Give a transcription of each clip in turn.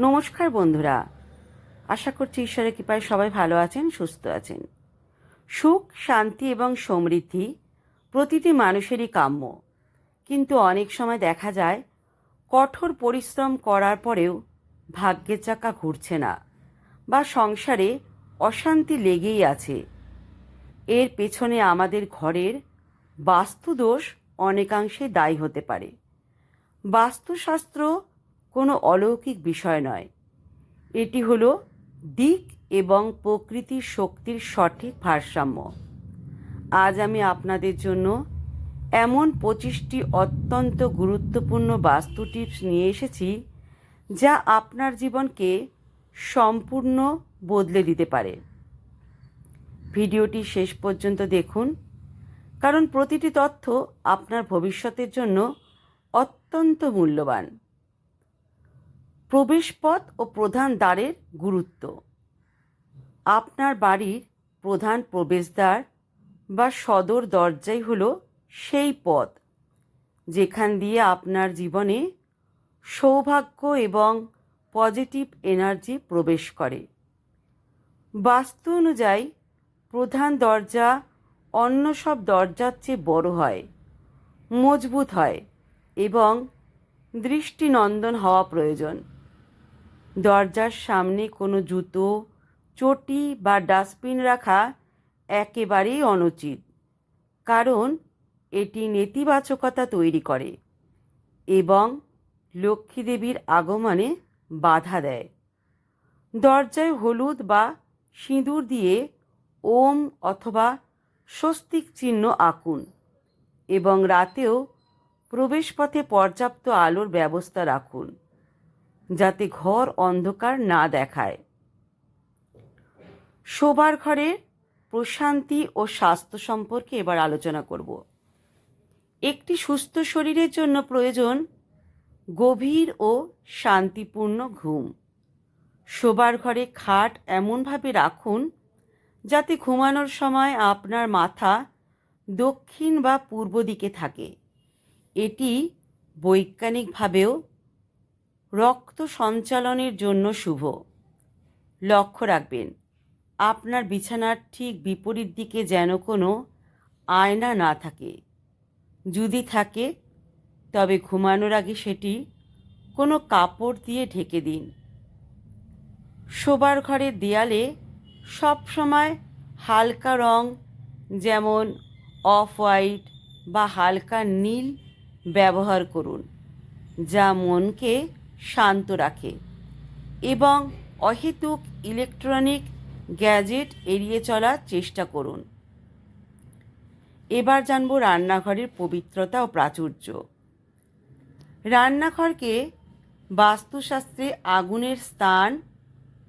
নমস্কার বন্ধুরা। আশা করছি ঈশ্বরের কৃপায় সবাই ভালো আছেন, সুস্থ আছেন। সুখ, শান্তি এবং সমৃদ্ধি প্রতিটি মানুষেরই কাম্য। কিন্তু অনেক সময় দেখা যায়, কঠোর পরিশ্রম করার পরেও ভাগ্যের চাকা ঘুরছে না বা সংসারে অশান্তি লেগেই আছে। এর পেছনে আমাদের ঘরের বাস্তুদোষ অনেকাংশে দায়ী হতে পারে। বাস্তুশাস্ত্র কোনো অলৌকিক বিষয় নয়। এটি হলো দিক এবং প্রকৃতির শক্তির সঠিক ভারসাম্য। আজ আমি আপনাদের জন্য এমন পঁচিশটি অত্যন্ত গুরুত্বপূর্ণ বাস্তু টিপস নিয়ে এসেছি যা আপনার জীবনকে সম্পূর্ণ বদলে দিতে পারে। ভিডিওটি শেষ পর্যন্ত দেখুন, কারণ প্রতিটি তথ্য আপনার ভবিষ্যতের জন্য অত্যন্ত মূল্যবান। প্রবেশপথ ও প্রধান দ্বারের গুরুত্ব। আপনার বাড়ির প্রধান প্রবেশদ্বার বা সদর দরজাই হলো সেই পথ, যেখান দিয়ে আপনার জীবনে সৌভাগ্য এবং পজিটিভ এনার্জি প্রবেশ করে। বাস্তু অনুযায়ী, প্রধান দরজা অন্য সব দরজার চেয়ে বড় হয়, মজবুত হয় এবং দৃষ্টিনন্দন হওয়া প্রয়োজন। দরজার সামনে কোনো জুতো, চটি বা ডাস্টবিন রাখা একেবারেই অনুচিত, কারণ এটি নেতিবাচকতা তৈরি করে এবং লক্ষ্মী দেবীর আগমনে বাধা দেয়। দরজায় হলুদ বা সিঁদুর দিয়ে ওম অথবা স্বস্তিক চিহ্ন আঁকুন এবং রাতেও প্রবেশপথে পর্যাপ্ত আলোর ব্যবস্থা রাখুন। যাতে ঘর অন্ধকার না দেখায়। শোবার ঘরের প্রশান্তি ও স্বাস্থ্য সম্পর্কে এবার আলোচনা করব। একটি সুস্থ শরীরের জন্য প্রয়োজন গভীর ও শান্তিপূর্ণ ঘুম। শোবার ঘরে খাট এমনভাবে রাখুন যাতে ঘুমানোর সময় আপনার মাথা দক্ষিণ বা পূর্ব দিকে থাকে। এটি বৈজ্ঞানিকভাবেও রক্ত সঞ্চালনের জন্য শুভ। লক্ষ্য রাখবেন, আপনার বিছানার ঠিক বিপরীত দিকে যেন কোনো আয়না না থাকে। যদি থাকে, তবে ঘুমানোর আগে সেটি কোনো কাপড় দিয়ে ঢেকে দিন। শোবার ঘরের দেয়ালে সবসময় হালকা রং, যেমন অফ হোয়াইট বা হালকা নীল ব্যবহার করুন, যা মনকে শান্ত রাখে এবং অহেতুক ইলেকট্রনিক গ্যাজেট এড়িয়ে চলার চেষ্টা করুন। এবার জানব রান্নাঘরের পবিত্রতা ও প্রাচুর্য। রান্নাঘরকে বাস্তুশাস্ত্রে আগুনের স্থান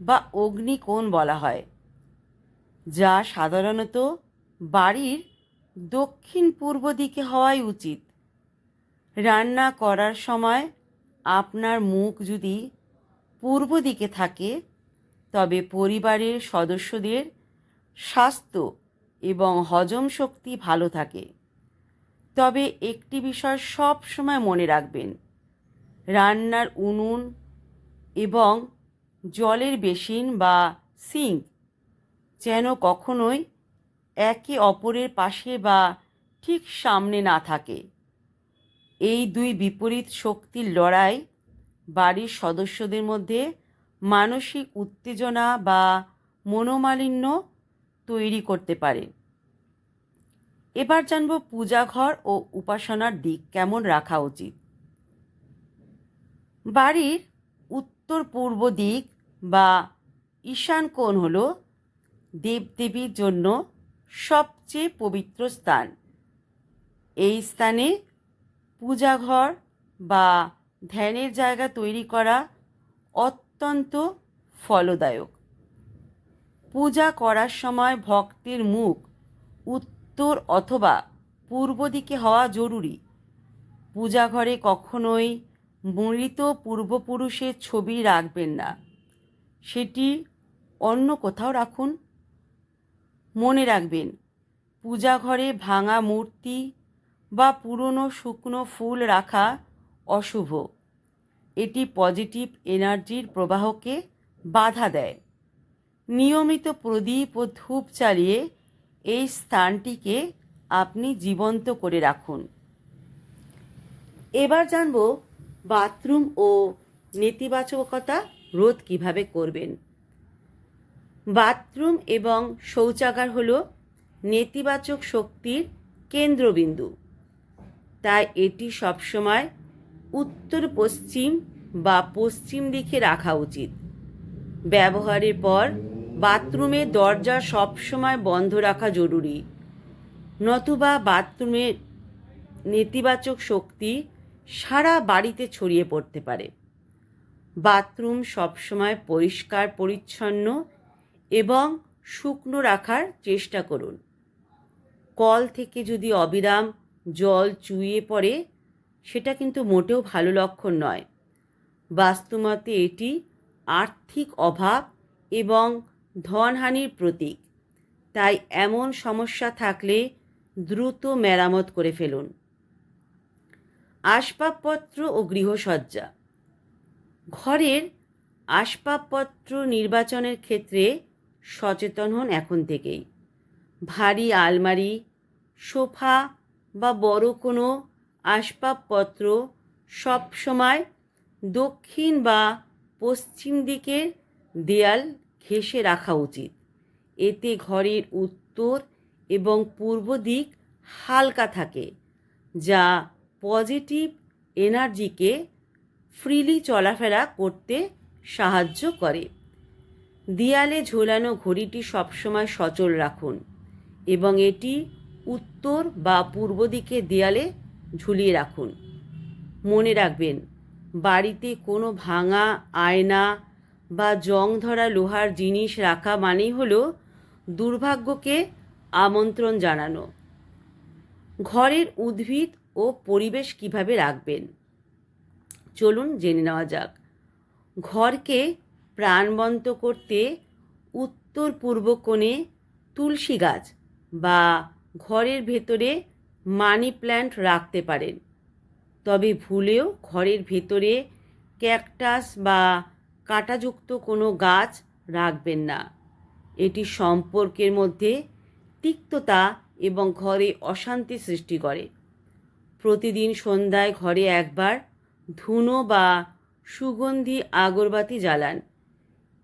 বা অগ্নিকোণ বলা হয়, যা সাধারণত বাড়ির দক্ষিণ পূর্ব দিকে হওয়াই উচিত। রান্না করার সময় আপনার মুখ যদি পূর্ব দিকে থাকে, তবে পরিবারের সদস্যদের স্বাস্থ্য এবং হজম শক্তি ভালো থাকে। তবে একটি বিষয় সব সময় মনে রাখবেন, রান্নার উনুন এবং জলের বেসিন বা সিঙ্ক যেন কখনোই একে অপরের পাশে বা ঠিক সামনে না থাকে। এই দুই বিপরীত শক্তির লড়াই বাড়ির সদস্যদের মধ্যে মানসিক উত্তেজনা বা মনোমালিন্য তৈরি করতে পারে। এবার জানব পূজাঘর ও উপাসনার দিক কেমন রাখা উচিত। বাড়ির উত্তর পূর্ব দিক বা ঈশান কোণ হল দেবদেবীর জন্য সবচেয়ে পবিত্র স্থান। এই স্থানে পূজাঘর বা ধ্যানের জায়গা তৈরি করা অত্যন্ত ফলদায়ক। পূজা করার সময় ভক্তের মুখ উত্তর অথবা পূর্ব দিকে হওয়া জরুরি। পূজাঘরে কখনোই মৃত পূর্বপুরুষের ছবি রাখবেন না। সেটি অন্য কোথাও রাখুন। মনে রাখবেন, পূজাঘরে ভাঙা মূর্তি বা পুরনো শুকনো ফুল রাখা অশুভ। এটি পজিটিভ এনার্জির প্রবাহকে বাধা দেয়। নিয়মিত প্রদীপ ও ধূপ চালিয়ে এই স্থানটিকে আপনি জীবন্ত করে রাখুন। এবার জানব বাথরুম ও নেতিবাচকতা রোধ কীভাবে করবেন। বাথরুম এবং শৌচাগার হল নেতিবাচক শক্তির কেন্দ্রবিন্দু। তাই এটি সবসময় উত্তর পশ্চিম বা পশ্চিম দিকে রাখা উচিত। ব্যবহারের পর বাথরুমের দরজা সবসময় বন্ধ রাখা জরুরি। নতুবা বাথরুমের নেতিবাচক শক্তি সারা বাড়িতে ছড়িয়ে পড়তে পারে। বাথরুম সবসময় পরিষ্কার, পরিচ্ছন্ন এবং শুকনো রাখার চেষ্টা করুন। কল থেকে যদি অবিরাম জল চুইয়ে পড়ে, সেটা কিন্তু মোটেও ভালো লক্ষণ নয়। বাস্তুমতে এটি আর্থিক অভাব এবং ধনহানির প্রতীক। তাই এমন সমস্যা থাকলে দ্রুত মেরামত করে ফেলুন। আসবাবপত্র ও গৃহসজ্জা। ঘরের আসবাবপত্র নির্বাচনের ক্ষেত্রে সচেতন হন এখন থেকেই। ভারী আলমারি, সোফা বা বড় কোনো আসবাবপত্র সবসময় দক্ষিণ বা পশ্চিম দিকের দেয়াল ঘেঁষে রাখা উচিত। এতে ঘরের উত্তর এবং পূর্ব দিক হালকা থাকে, যা পজিটিভ এনার্জিকে ফ্রিলি চলাফেরা করতে সাহায্য করে। দেয়ালে ঝোলানো ঘড়িটি সবসময় সচল রাখুন এবং এটি উত্তর বা পূর্ব দিকে দেয়ালে ঝুলিয়ে রাখুন। মনে রাখবেন, বাড়িতে কোনো ভাঙা, আয়না বা জং ধরা লোহার জিনিস রাখা মানেই হলো দুর্ভাগ্যকে আমন্ত্রণ জানানো। ঘরের উদ্ভিদ ও পরিবেশ কীভাবে রাখবেন? চলুন জেনে নেওয়া যাক। ঘরকে প্রাণবন্ত করতে উত্তর পূর্ব কোণে তুলসী গাছ বা ঘরের ভেতরে মানি প্ল্যান্ট রাখতে পারেন। তবে ভুলেও ঘরের ভেতরে ক্যাকটাস বা কাঁটাযুক্ত কোনো গাছ রাখবেন না। এটি সম্পর্কের মধ্যে তিক্ততা এবং ঘরে অশান্তি সৃষ্টি করে। প্রতিদিন সন্ধ্যায় ঘরে একবার ধুনো বা সুগন্ধি আগরবাতি জ্বালান।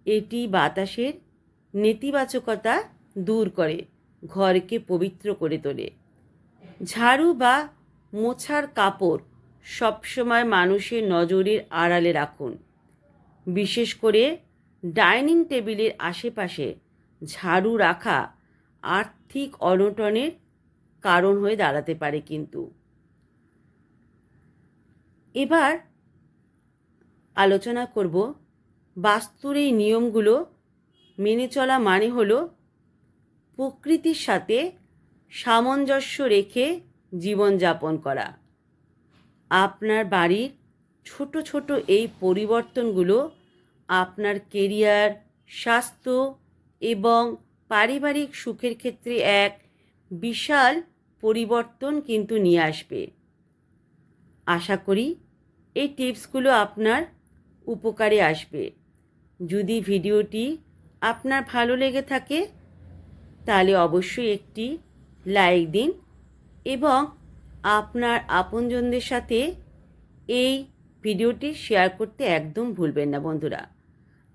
এটি বাতাসের নেতিবাচকতা দূর করে। ঘরকে পবিত্র করে তোলে। ঝাড়ু বা মোছার কাপড় সবসময় মানুষের নজরের আড়ালে রাখুন। বিশেষ করে ডাইনিং টেবিলের আশেপাশে ঝাড়ু রাখা আর্থিক অনটনের কারণ হয়ে দাঁড়াতে পারে কিন্তু। এবার আলোচনা করব বাস্তুর এই নিয়মগুলো মেনে চলা মানে হলো প্রকৃতির সাথে সামঞ্জস্য রেখে জীবনযাপন করা। আপনার বাড়ির ছোট ছোট এই পরিবর্তনগুলো আপনার কেরিয়ার, স্বাস্থ্য এবং পারিবারিক সুখের ক্ষেত্রে এক বিশাল পরিবর্তন কিন্তু নিয়ে আসবে। আশা করি এই টিপসগুলো আপনার উপকারে আসবে। যদি ভিডিওটি আপনার ভালো লেগে থাকে তাহলে অবশ্যই একটি লাইক দিন এবং আপনার আপনজনদের সাথে এই ভিডিওটি শেয়ার করতে একদম ভুলবেন না বন্ধুরা।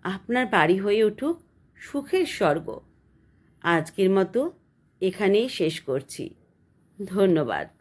আপনার বাড়ি হয়ে উঠুক সুখের স্বর্গ। আজকের মতো এখানেই শেষ করছি। ধন্যবাদ।